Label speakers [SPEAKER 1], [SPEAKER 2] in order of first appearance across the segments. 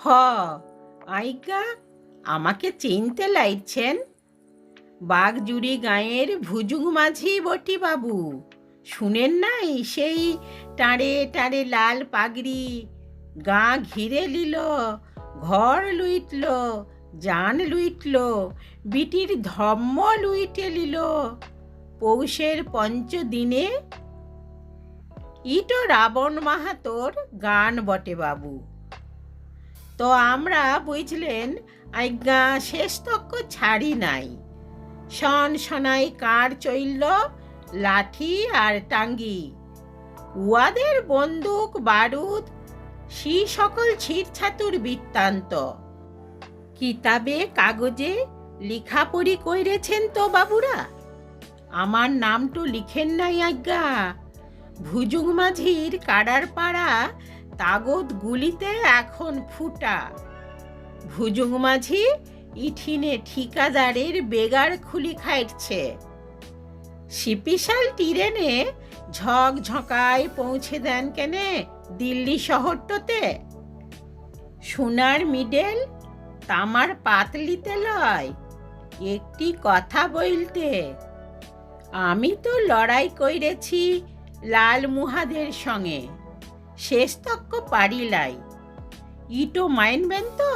[SPEAKER 1] হ, আইকা, আমাকে চিনতে লাইছেন। বাগজুড়ি গাঁয়ের ভুজুগ মাঝি বটি বাবু শুনেন নাই সেই টাঁড়ে টাঁড়ে লাল পাগড়ি। গা ঘিরে লিল, ঘর লুইটল জান লুইটল, বিটির ধম্ম লুইটে লিল। পৌষের পঞ্চদিনে ইটো রাবণ মাহাতোর গান বটে বাবু তো আমরা বুঝলেন, আজ্ঞা, শেষ তক্ক ছাড়ি নাই। শন শনাই কার চইল লাঠি আর টাঙ্গি। উয়াদের বন্দুক, বারুদ, সি সকল ছিটছাতুর বৃত্তান্ত। কিতাবে, কাগজে লিখাপড়ি কইরেছেন তো বাবুরা? আমার নামটো লিখেন নাই, আজ্ঞা। ভুজুগ মাঝির কাডার পাড়া তাগদ গুলিতে এখন ফুটা। ভুজুং মাঝি ইঠিনে ঠিকাদারের বেগার খুলি খাইছে সিপিশাল টিরেনে ঝক ঝকায় পৌঁছে দেন কেনে দিল্লি শহরটোতে? সোনার মিডেল তামার পাতলিতে লয়, একটি কথা বলতে আমি তো লড়াই কইরেছি লাল মুহাদের সঙ্গে। শেষ তক্ক পারিলাই। ইটো মাইনবেন তো,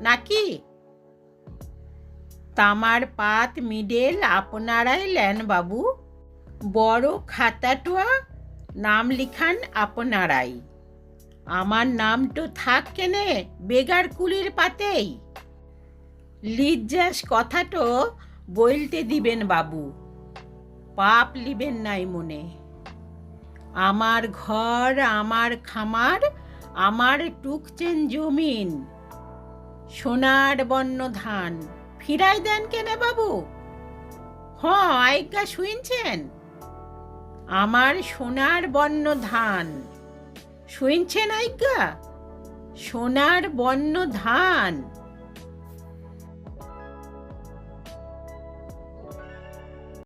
[SPEAKER 1] নাকি? তামার পাত মিডেল আপনারাই লেন বাবু। বড় খাতাটোয়া নাম লিখান আপনারাই। আমার নামটো থাক কেনে বেগার কুলির পাতেই। লিজ্জাস কথাটো বলতে দিবেন বাবু। পাপ লিবেন নাই মনে। আমার ঘর, আমার খামার, আমার টুকচেন জমিন। সোনার বন্য ধান ফিরাই দেন কেনে বাবু? হ আজ্ঞা শুনছেন। আমার সোনার বন্য ধান শুনছেন আজ্ঞা সোনার বন্য ধান